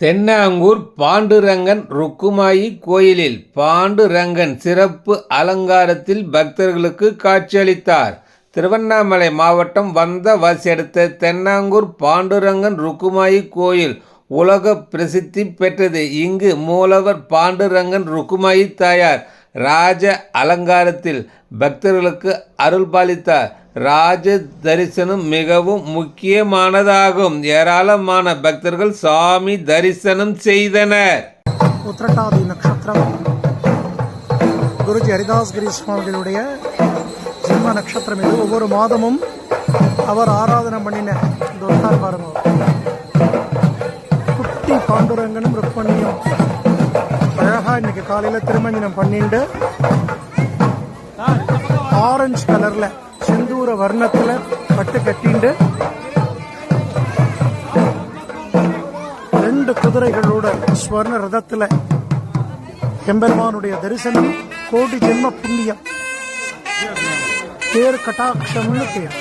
தென்னாங்கூர் பாண்டுரங்கன் ருக்குமாயி கோயிலில் பாண்டுரங்கன் சிறப்பு அலங்காரத்தில் பக்தர்களுக்கு காட்சியளித்தார். திருவண்ணாமலை மாவட்டம் வந்த வசியடுத்த தென்னாங்கூர் பாண்டுரங்கன் ருக்குமாயி கோயில் உலக பிரசித்தி பெற்றது. இங்கு மூலவர் பாண்டுரங்கன் ருக்குமாயி தாயார். ராஜ அலங்காரத்தில் பக்தர்களுக்கு அருள்பாலித்தார். ராஜ தரிசனம் மிகவும் முக்கியமானதாகும். ஏராளமான பக்தர்கள் சாமி தரிசனம் செய்தனர். உத்திரட்டாதி நட்சத்திரம். குருஜி ஹரிதாஸ் கிரி சுவாமிகளுடைய ஜென்ம நட்சத்திரம் இது. ஒவ்வொரு மாதமும் அவர் ஆராதனை பண்ணின இந்த பாருங்க. குட்டி பாண்டுரங்கனும் ருக்மணியும் அழகா இன்னைக்கு காலையில திருமஞ்சனம் பண்ணிட்டு ஆரஞ்சு கலர்ல செந்தூர வர்ணத்துல பட்டு கட்டிண்டு. ரெண்டு குதிரைகளோட ஸ்வர்ண ரதத்துல எம்பெருமானுடைய தரிசனம் கோடி ஜென்ம புண்ணியம். பேர் கட்டாட்சம்னு பேர்.